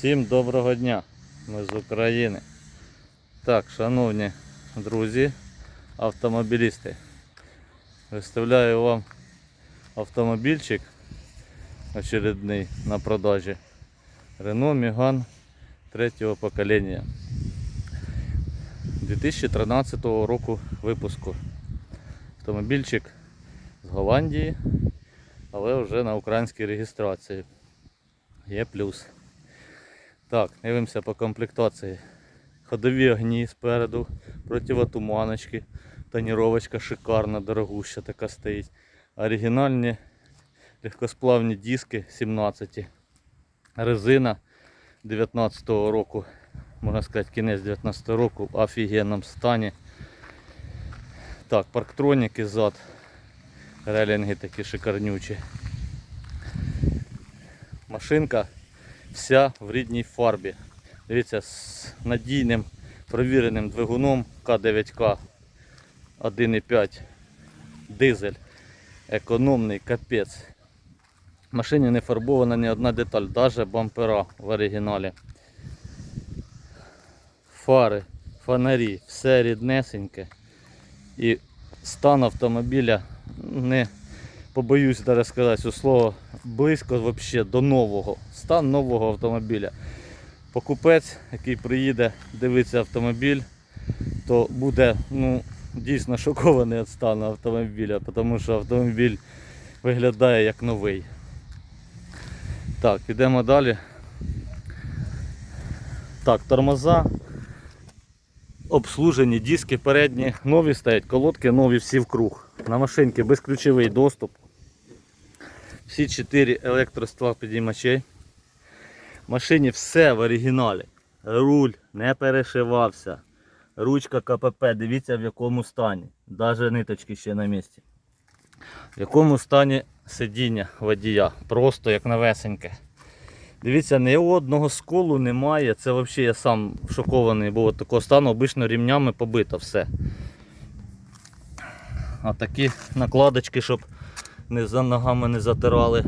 Всім доброго дня! Ми з України. Так, шановні друзі, автомобілісти, виставляю вам автомобільчик очередний на продажі. Renault Megane третього покоління. 2013 року випуску. Автомобільчик з Голландії, але вже на українській реєстрації. Є плюс. Так, дивимося по комплектації. Ходові огні спереду, противотуманочки, тоніровочка шикарна, дорогуща така стоїть. Оригінальні легкосплавні диски 17. Резина 19-го року, можна сказати, кінець 19-го року в офігенному стані. Так, парктроніки зад. Релінги такі шикарнючі. Машинка вся в рідній фарбі. Дивіться, з надійним провіреним двигуном К9К 1,5 дизель. Економний капець. В машині не фарбована ні одна деталь, навіть бампера в оригіналі. Фари, фонарі, все ріднесеньке. І стан автомобіля не побоюсь даже сказати це слово близько вообще до нового. Стан нового автомобіля. Покупець, який приїде дивитися автомобіль, то буде ну, дійсно шокований від стану автомобіля, тому що автомобіль виглядає як новий. Так, підемо далі. Так, тормоза. Обслужені, диски передні, нові стоять, колодки нові всі в круг. На машинці безключовий доступ. Всі 4 електроства підіймачей. В машині все в оригіналі. Руль не перешивався. Ручка КПП, дивіться в якому стані. Навіть ниточки ще на місці. В якому стані сидіння водія. Просто як новесеньке. Дивіться, ні одного сколу немає. Це взагалі я сам шокований був такого стану. Обично рівнями побито все. А такі накладочки, щоб не за ногами не затирали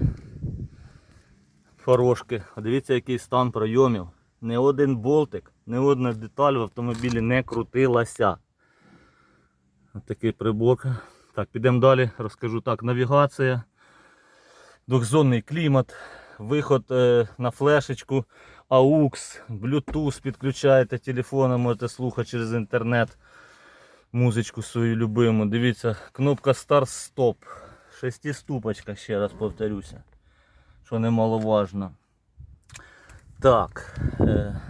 фарошки. Дивіться, який стан пройомів. Ні один болтик, ні одна деталь в автомобілі не крутилася. Ось такий прибок. Так, підемо далі, розкажу так. Навігація, двохзонний клімат, виход е, на флешечку, AUX, Bluetooth підключаєте телефоном, можете слухати через інтернет музичку свою любиму. Дивіться, кнопка Start-Stop. Шестиступочка, ще раз повторюся, що немаловажно. Так, е,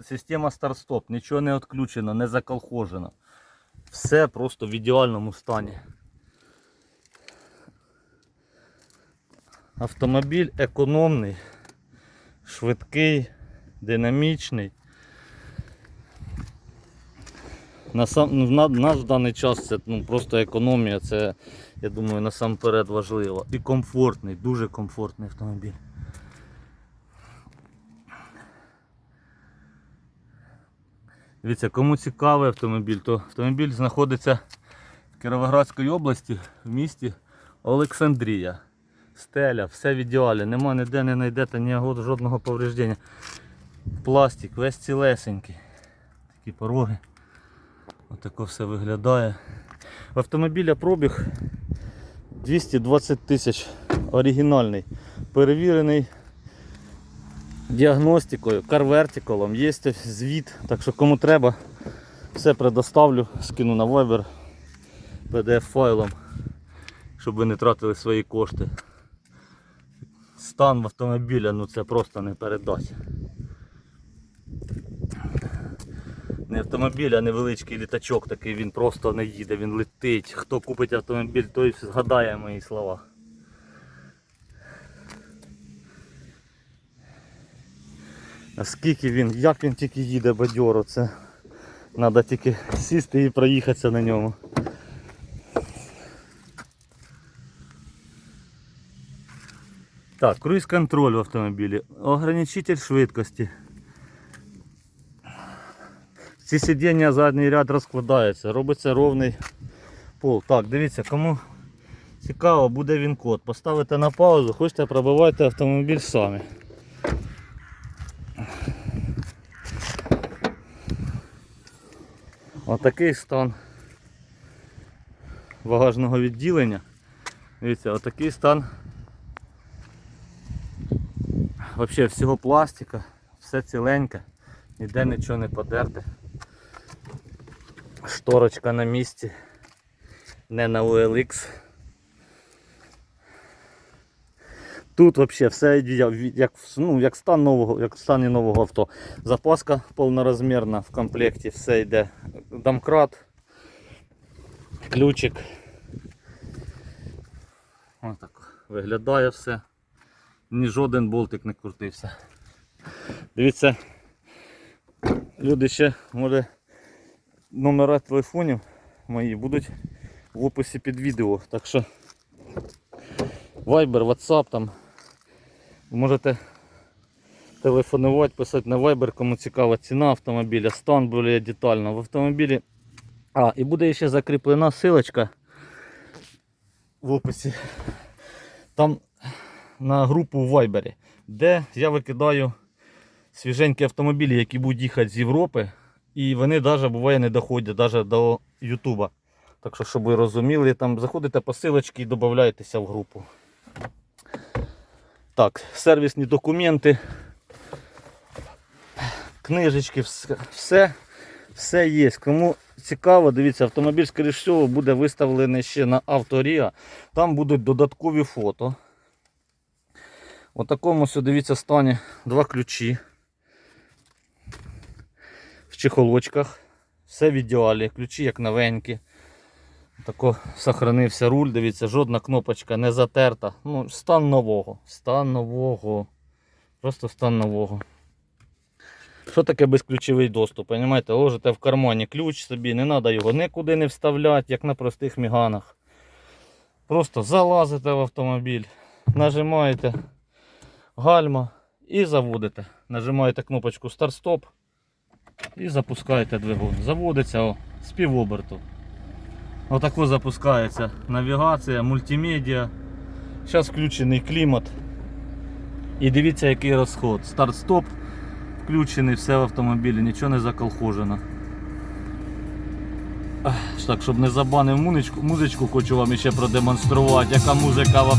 система Start-Stop, нічого не відключено, не заколхожено. Все просто в ідеальному стані. Автомобіль економний, швидкий, динамічний. На сам, ну, на, нас в даний час це ну, просто економія, це, я думаю, насамперед важливо. І комфортний, дуже комфортний автомобіль. Дивіться, кому цікавий автомобіль, то автомобіль знаходиться в Кіровоградській області, в місті Олександрія. Стеля, все в ідеалі, нема ніде не знайдете ніякого жодного повреждення. Пластик, весь цілесенький. Такі пороги. Отако все виглядає. В автомобіля пробіг 220 тисяч. Оригінальний. Перевірений діагностикою, карвертикалом. Є звіт. Так що кому треба, все предоставлю, скину на Viber PDF файлом, щоб ви не тратили свої кошти. Стан в автомобіля, ну це просто не передать. Не автомобіль, а невеличкий літачок такий, він просто не їде, він летить. Хто купить автомобіль, той згадає мої слова. А скільки він, як він тільки їде бадьоро, це треба тільки сісти і проїхатися на ньому. Так, круїз контроль в автомобілі, ограничитель швидкості. Ці сидіння задній ряд розкладається, робиться ровний пол. Так, дивіться, кому цікаво, буде він код. Поставите на паузу, хочете пробивайте автомобіль самі. Отакий стан багажного відділення. Дивіться, отакий стан Взагалі всього пластика, все ціленьке, ніде нічого не подерте. Шторочка на місці, не на OLX. Тут вообще все як, ну, як стан нового, як в стані нового авто. Запаска повнорозмірна в комплекті, все йде. Домкрат, ключик. Ось так виглядає все. Ні жоден болтик не крутився. Дивіться, люди ще, може, номера телефонів мої будуть в описі під відео. Так що Viber, WhatsApp там. Можете телефонувати, писати на Viber, кому цікава ціна автомобіля, стан більш детально. В автомобілі. А, і буде ще закріплена силочка в описі. Там на групу в Viber, де я викидаю свіженькі автомобілі, які будуть їхати з Європи. І вони навіть буває не доходять навіть до Ютуба. Так що, щоб ви розуміли, там заходите по силочці і додаєтеся в групу. Так, сервісні документи, книжечки, все, все, є. Кому цікаво, дивіться, автомобіль, скоріш всього, буде виставлений ще на Авторія. Там будуть додаткові фото. У такому дивіться, стані два ключі чехолочках. Все в ідеалі, ключі як новенькі. Тако сохранився руль, дивіться, жодна кнопочка не затерта. Ну, стан нового. Стан нового. Просто стан нового. Що таке безключовий доступ? Понимаєте, ложите в кармані ключ собі, не треба його нікуди не вставляти, як на простих міганах. Просто залазите в автомобіль, нажимаєте гальма і заводите. Нажимаєте кнопочку старт-стоп і запускаєте двигун. Заводиться о, з півоберту. Отако запускається навігація, мультимедіа. Зараз включений клімат. І дивіться який розход. Старт-стоп включений, все в автомобілі, нічого не заколхожено. Так, щоб не забанив музичку, музичку хочу вам ще продемонструвати, яка музика в,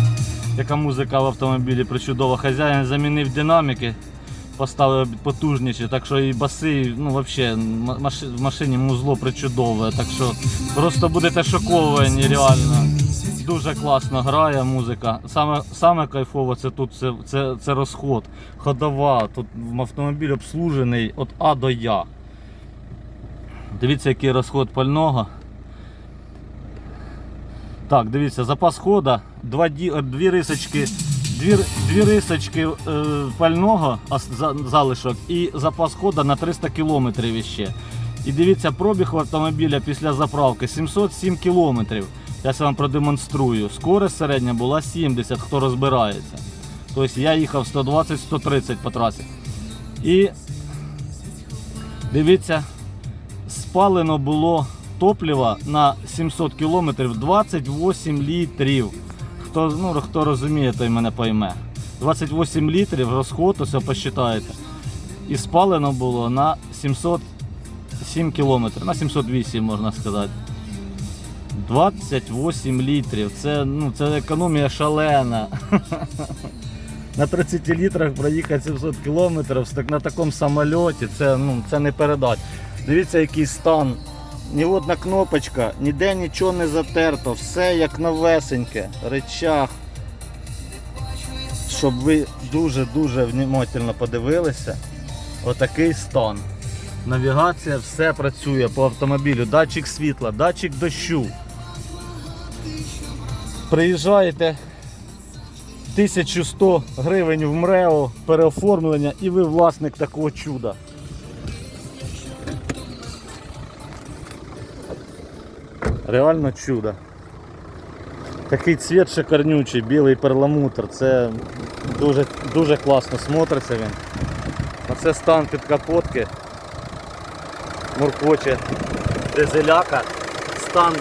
яка музика в автомобілі причудова. Хазяїн замінив динаміки, поставив потужніші, так що і баси, ну взагалі в машині музло причудове. Так що просто будете шоковані реально. Дуже класно грає музика. Саме, саме кайфово це тут це, це, це розход. Ходова. Тут автомобіль обслужений від А до Я. Дивіться, який розход пального. Так, дивіться, запас хода, два, дві рисочки, дві, дві рисочки е, пального залишок і запас хода на 300 км іще. І дивіться, пробіг автомобіля після заправки 707 км. Я вам продемонструю. Скорость середня була 70, хто розбирається. Тобто я їхав 120-130 по трасі. І дивіться, спалено було топлива на 700 км 28 літрів. Хто, ну, хто розуміє, той мене пойме. 28 літрів розход, ось посчитаєте. І спалено було на 707 км, на 708 можна сказати. 28 літрів. Це, ну, це економія шалена. На 30 літрах проїхати 700 кілометрів на такому самольоті, це, ну, це не передать. Дивіться, який стан. Ні одна кнопочка, ніде нічого не затерто, все як новесеньке, речах. Щоб ви дуже-дуже внимательно подивилися, отакий стан. Навігація, все працює по автомобілю, датчик світла, датчик дощу. Приїжджаєте 1100 гривень в МРЕО, переоформлення і ви власник такого чуда. Реально чудо. Такий цвіт шикарнючий, білий перламутр. Це дуже, дуже класно смотриться він. Оце стан під капотки. Муркоче дизеляка. Стан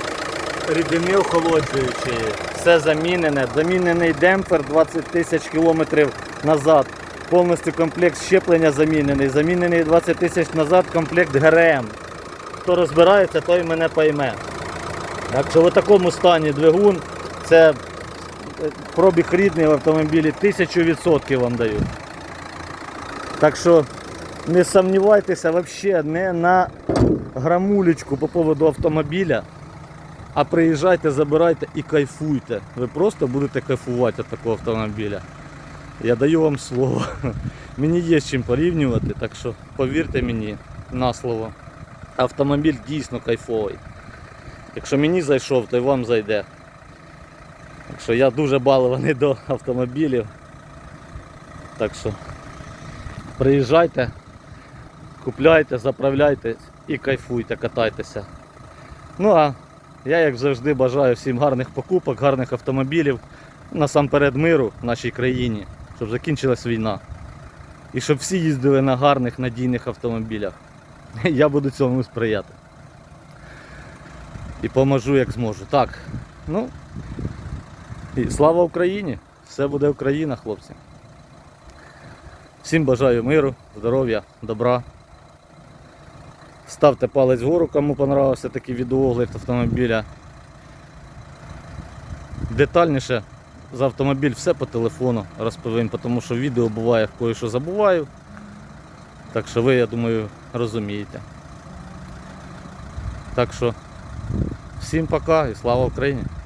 рідини охолоджуючої. Все замінене. Замінений демпфер 20 тисяч кілометрів назад. Повністю комплект щеплення замінений. Замінений 20 тисяч назад комплект ГРМ. хто розбирається, той мене пойме. Якщо в такому стані двигун, це е, пробіг рідний в автомобілі, тисячу відсотків вам даю. Так що не сумнівайтеся взагалі не на грамулечку по поводу автомобіля, а приїжджайте, забирайте і кайфуйте. Ви просто будете кайфувати від такого автомобіля. Я даю вам слово. Мені є з чим порівнювати, так що повірте мені на слово. Автомобіль дійсно кайфовий. Якщо мені зайшов, то й вам зайде. Так що я дуже балований до автомобілів. Так що приїжджайте, купляйте, заправляйте і кайфуйте, катайтеся. Ну а я, як завжди, бажаю всім гарних покупок, гарних автомобілів, насамперед миру в нашій країні, щоб закінчилась війна. І щоб всі їздили на гарних, надійних автомобілях. Я буду цьому сприяти. І поможу як зможу. Так. Ну. І слава Україні! Все буде Україна, хлопці. Всім бажаю миру, здоров'я, добра. Ставте палець вгору, кому понравився такий відеоогляд автомобіля. Детальніше за автомобіль все по телефону розповім, тому що відео буває в кое-що забуваю. Так що ви, я думаю, розумієте. Так що всім пока і слава Україні!